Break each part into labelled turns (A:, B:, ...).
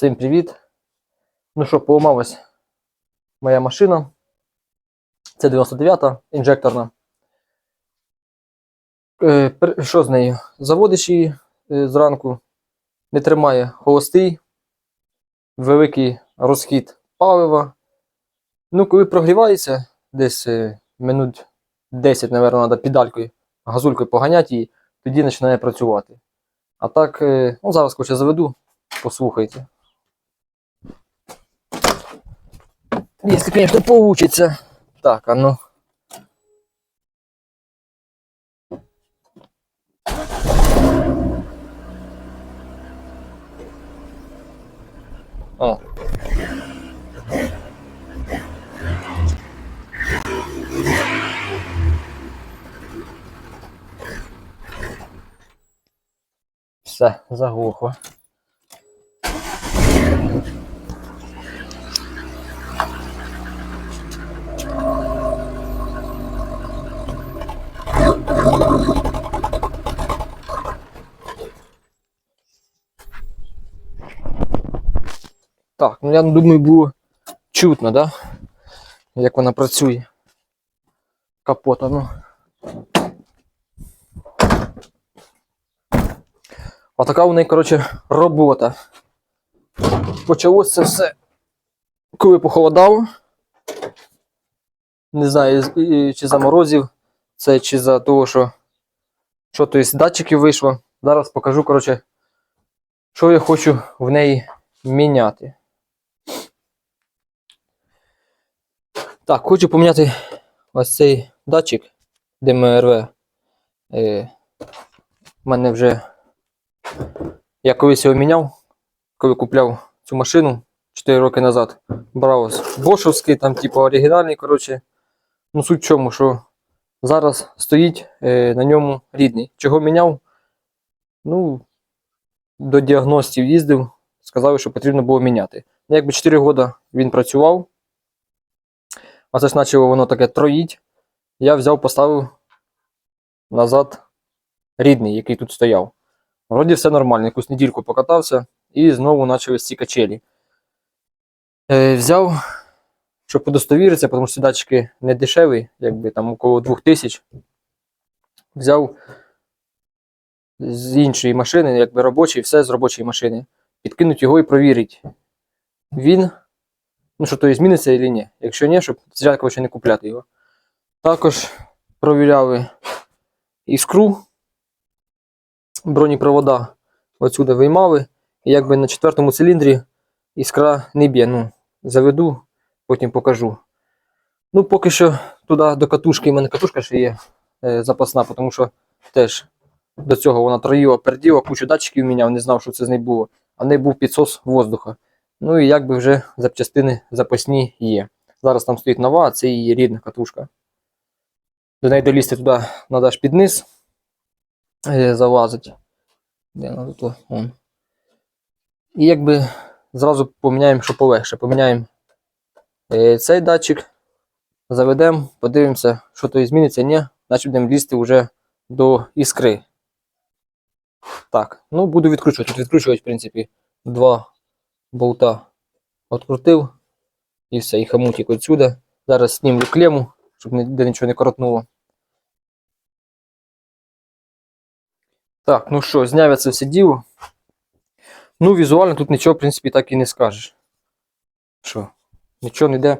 A: Всім привіт! Ну що, поламалась моя машина. Це 99-та інжекторна. Е, що з нею? Заводиш її е, зранку, не тримає холостий, великий розхід палива. Ну, коли прогрівається, десь е, минут 10, мабуть, треба педалькою, газулькою поганяти її, тоді починає працювати. А так, е, ну зараз хоча заведу, послухайте. Если, конечно, получится. Так, а ну. О. Все, заглухло. Ну я думаю, було чутно, да? Як вона працює. Капота, ну. Отака у неї, коротше, робота. Почалося це все, коли похолодало. Не знаю, чи за морозів, це чи за того, що що то із датчиків вийшло. Зараз покажу, коротше, що я хочу в неї міняти. Так, хочу поміняти ось цей датчик ДМРВ. Е, У мене вже я колись його міняв, коли купляв цю машину 4 роки назад. Брав бошовський, там, типу, оригінальний, коротше. Ну, суть в чому, що зараз стоїть е, на ньому рідний. Чого міняв? Ну, до діагностів їздив, сказали, що потрібно було міняти. Ну, якби 4 роки він працював, а це ж почало воно таке троїть. Я взяв, поставив назад рідний, який тут стояв. Вроді все нормально, якусь недільку покатався і знову почались ці качелі. Е, взяв, щоб удостовіритися, тому що ці датчики не дешеві, якби там около 2000. Взяв з іншої машини, якби робочий, все з робочої машини. Підкинуть його і провірить. Він, ну що то і зміниться чи ні. Якщо ні, щоб зря коротше, не купляти його. Також провіряли іскру, бронепровода отсюди виймали. І якби на четвертому циліндрі іскра не б'є. Ну, заведу, потім покажу. Ну, поки що туди до катушки, в мене катушка ще є е, запасна, тому що теж до цього вона троїла, перділа, кучу датчиків міняв, не знав, що це з нею було. А в неї був підсос воздуха. Ну і якби вже запчастини запасні є. Зараз там стоїть нова, а це її рідна катушка. До неї долізти туди треба під низ е, залазить. Де вона тут? Вон. І якби зразу поміняємо, що полегше. Поміняємо е, цей датчик, заведемо, подивимося, що то зміниться, ні, значить будемо лізти вже до іскри. Так, ну буду відкручувати. Відкручувати, в принципі, два болта відкрутив. І все, і хамутик отсюда. Зараз знімлю клему, щоб ніде нічого не коротнуло. Так, ну що, зняв я це все діло. Ну, візуально тут нічого, в принципі, так і не скажеш. Що? Нічого не йде.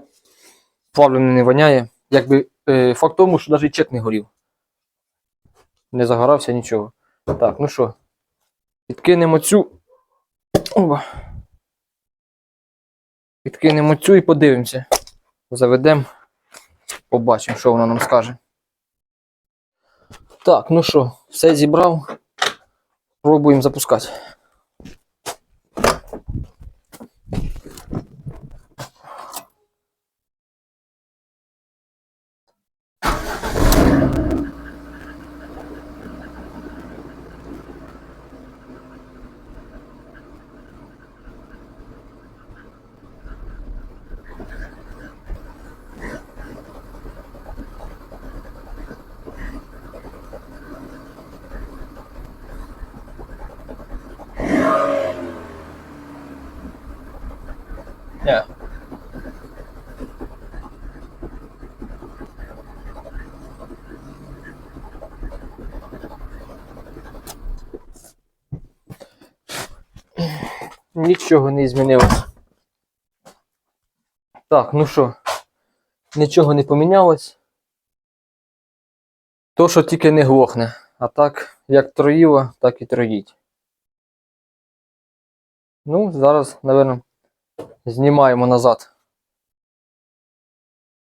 A: Плавлений не воняє. Якби е, факт тому, що навіть чек не горів. Не загорався нічого. Так, ну що, підкинемо цю. Оба. Відкинемо цю і подивимося. Заведемо, побачимо, що вона нам скаже. Так, ну що, все зібрав. Пробуємо запускати. Нічого не змінилось. Так, ну що, нічого не помінялось. То, що тільки не глохне. А так, як троїло, так і троїть. Ну, зараз, напевно, знімаємо назад.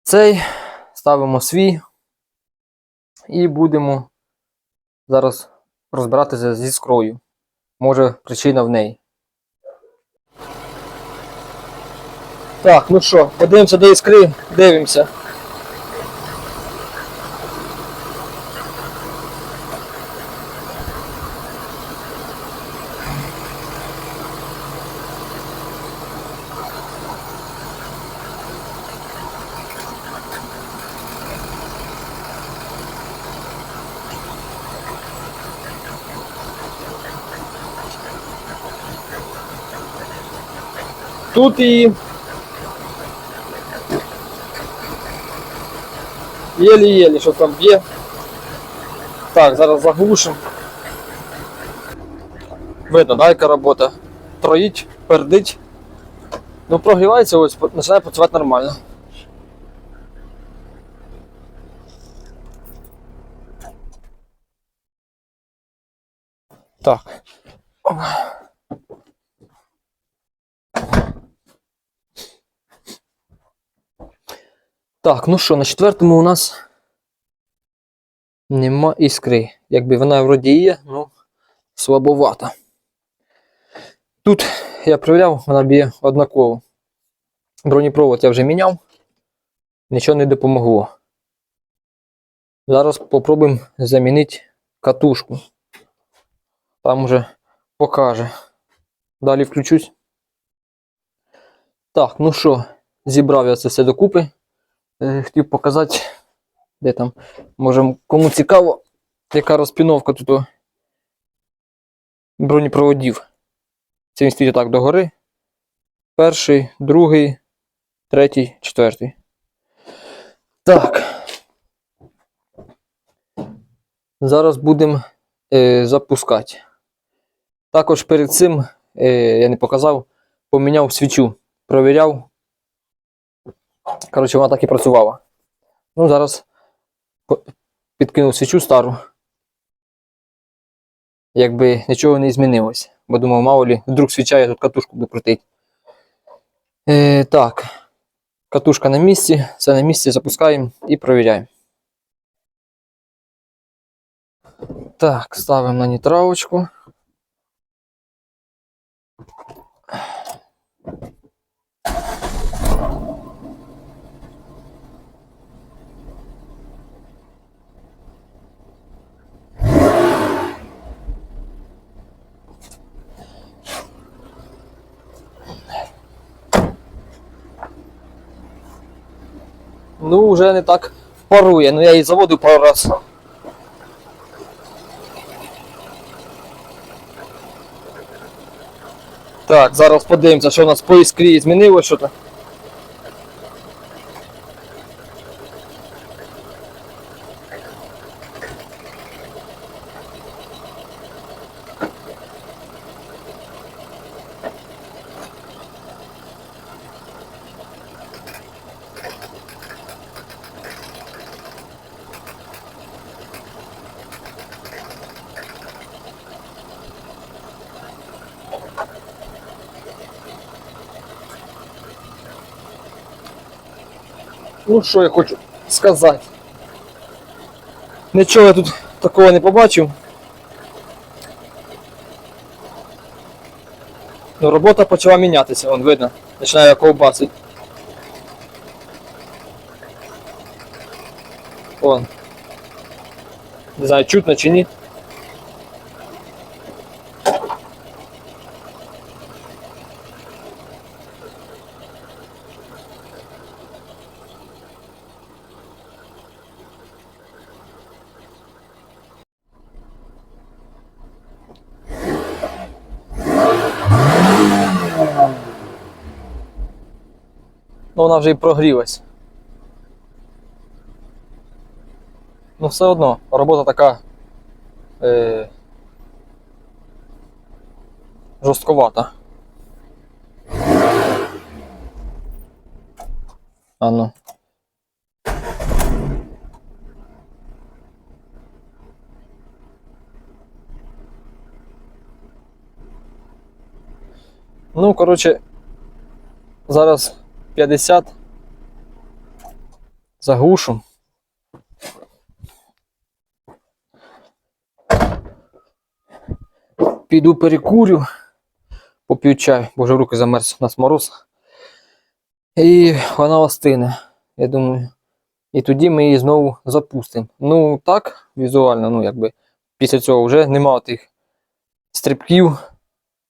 A: Цей ставимо свій і будемо зараз розбиратися зі скрою. Може, причина в неї. Так, ну що, подивимося до іскри, дивимося. Тут і Єлі-єлі, що там б'є. Так, зараз заглушимо. Видно, да, яка робота. Троїть, пердить. Ну, прогрівається, ось починає працювати нормально. Так. Так, ну що, на четвертому у нас нема іскри. Якби вона вроді є, ну слабовата. Тут я перевіряв, вона б'є однаково. Бронепровод я вже міняв, нічого не допомогло. Зараз спробуємо замінити катушку. Там вже покаже. Далі включусь. Так, ну що, зібрав я це все докупи. Е, хотів показати, де там, може, кому цікаво, яка розпіновка тут бронепроводів. Це він стоїть так догори. Перший, другий, третій, четвертий. Так. Зараз будемо е, запускати. Також перед цим, е, я не показав, поміняв свічу, провіряв. Коротше, вона так і працювала. Ну, зараз підкинув свічу стару. Якби нічого не змінилось. Бо думав, мало лі, вдруг свіча, я тут катушку буду крутити. Е, так. Катушка на місці, все на місці, запускаємо і провіряємо. Так, ставимо на нейтралочку. Ну, вже не так парує, ну я її заводив пару раз. Так, зараз подивимося, що у нас по іскрі змінилося Ну, що я хочу сказати. Нічого я тут такого не побачив. Ну, робота почала мінятися, вон видно. Починає ковбасити. Вон. Не знаю, чутно чи ні. Вона вже і прогрілась. Ну, все одно, робота така е, жорстковата. А ну. Ну, коротше, зараз 50 заглушу. Піду перекурю, поп'ю чай, бо вже руки замерз, у нас мороз. І вона остине, я думаю. І тоді ми її знову запустимо. Ну, так, візуально, ну якби після цього вже нема тих стрибків,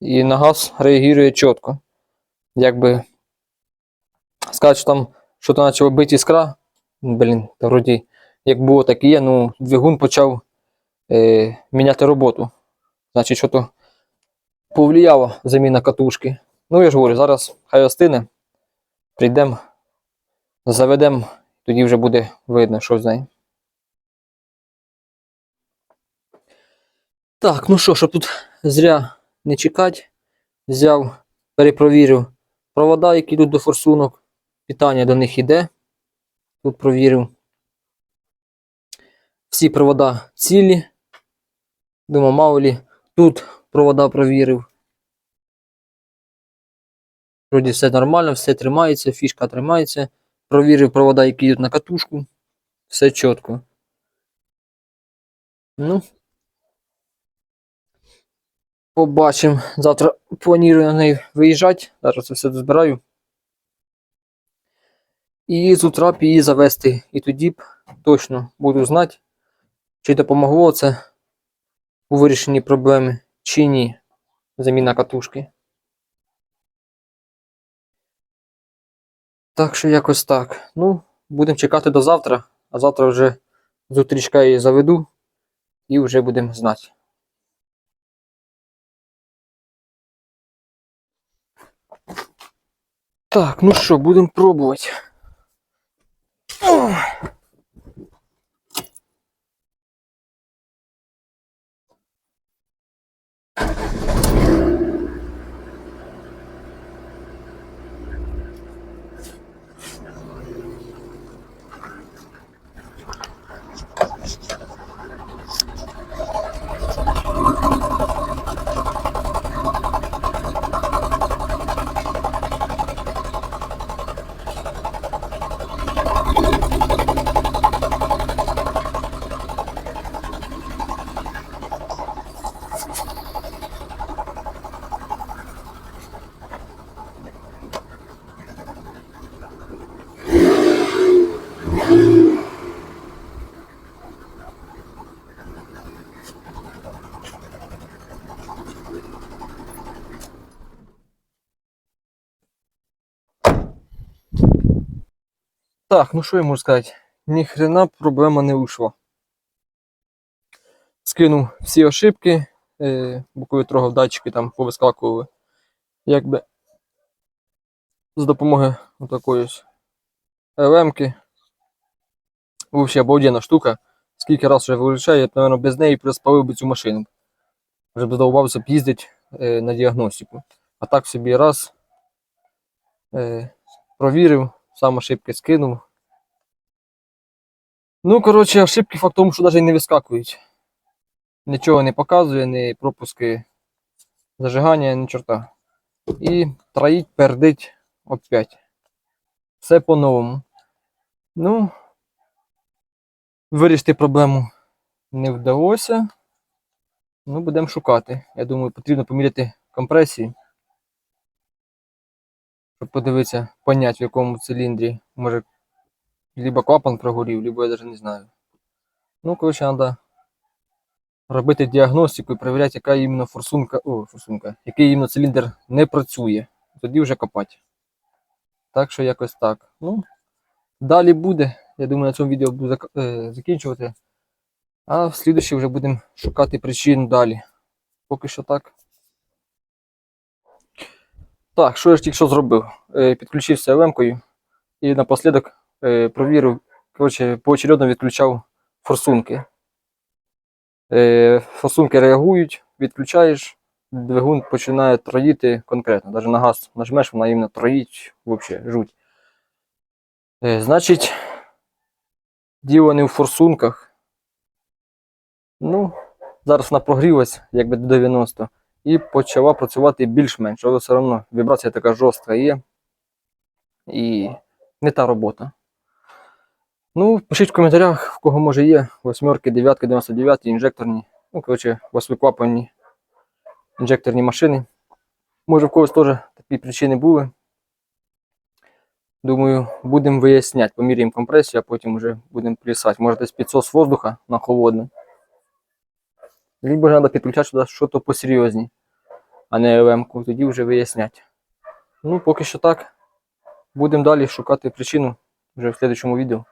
A: і на газ реагує чітко. Якби сказати, що там що то почало бити іскра, блін, та вроді, як було, так і є, ну, двигун почав е, міняти роботу. Значить, що то повлияло заміна катушки. Ну, я ж говорю, зараз хай остине. Прийдемо, заведемо, тоді вже буде видно, що з нею. Так, ну що, щоб тут зря не чекати, взяв, перепровірив провода, які йдуть до форсунок. Питання до них йде. Тут провірив. Всі провода цілі. Думав, мало лі. Тут провода провірив. Вроді все нормально, все тримається, фішка тримається. Провірив провода, які йдуть на катушку. Все чітко. Ну. Побачимо. Завтра планую на неї виїжджати. Зараз це все збираю. І з утра б її завести. І тоді б точно буду знати, чи допомогло це у вирішенні проблеми, чи ні. Заміна катушки. Так що якось так. Ну, будемо чекати до завтра, а завтра вже зустрічка її заведу і вже будемо знати. Так, ну що, будемо пробувати. Oh. Так, ну що я можу сказати? Ні хрена проблема не вийшла. Скинув всі ошибки, е, бокові трогав датчики там повискакували. Якби з допомогою отакої ось ЛМки. Взагалі обалденна штука. Скільки раз вже вилучаю, я б, мабуть, без неї приспалив би цю машину. Вже б задовбався б їздити е, на діагностику. А так собі раз е, провірив, сам ошибки скинув. Ну, коротше, ошибки факт в тому, що навіть не вискакують. Нічого не показує, ні пропуски зажигання, ні чорта. І троїть, пердить опять. Все по-новому. Ну, вирішити проблему не вдалося. Ну, будемо шукати. Я думаю, потрібно поміряти компресію. Щоб подивитися, понять, в якому циліндрі. Може, либо клапан прогорів, либо я навіть не знаю. Ну, коротше, треба робити діагностику і перевіряти, яка іменно форсунка, о, форсунка, який іменно циліндр не працює. Тоді вже копати. Так що якось так. Ну, далі буде. Я думаю, на цьому відео буду е, закінчувати. А в слідуючій вже будемо шукати причин далі. Поки що так. Так, що я ж тільки що зробив? Е, Підключився ЛМ-кою. І напослідок е, провірив, коротше, поочередно відключав форсунки. Е, форсунки реагують, відключаєш, двигун починає троїти конкретно. Навіть на газ нажмеш, вона іменно троїть, взагалі, жуть. Значить, діло не в форсунках. Ну, зараз вона прогрілась, якби до 90, і почала працювати більш-менш, але все одно вібрація така жорстка є. І не та робота. Ну, пишіть в коментарях, в кого може є восьмерки, дев'ятки, 99, інжекторні. Ну, коротше, восьмиклапанні інжекторні машини. Може, в когось теж такі причини були. Думаю, будемо виясняти, поміряємо компресію, а потім вже будемо плясати. Може, десь підсос воздуха на холодне. Либо треба підключати сюди щось посерйозні, а не ЛМ-ку, тоді вже вияснять. Ну, поки що так. Будемо далі шукати причину вже в слідчому відео.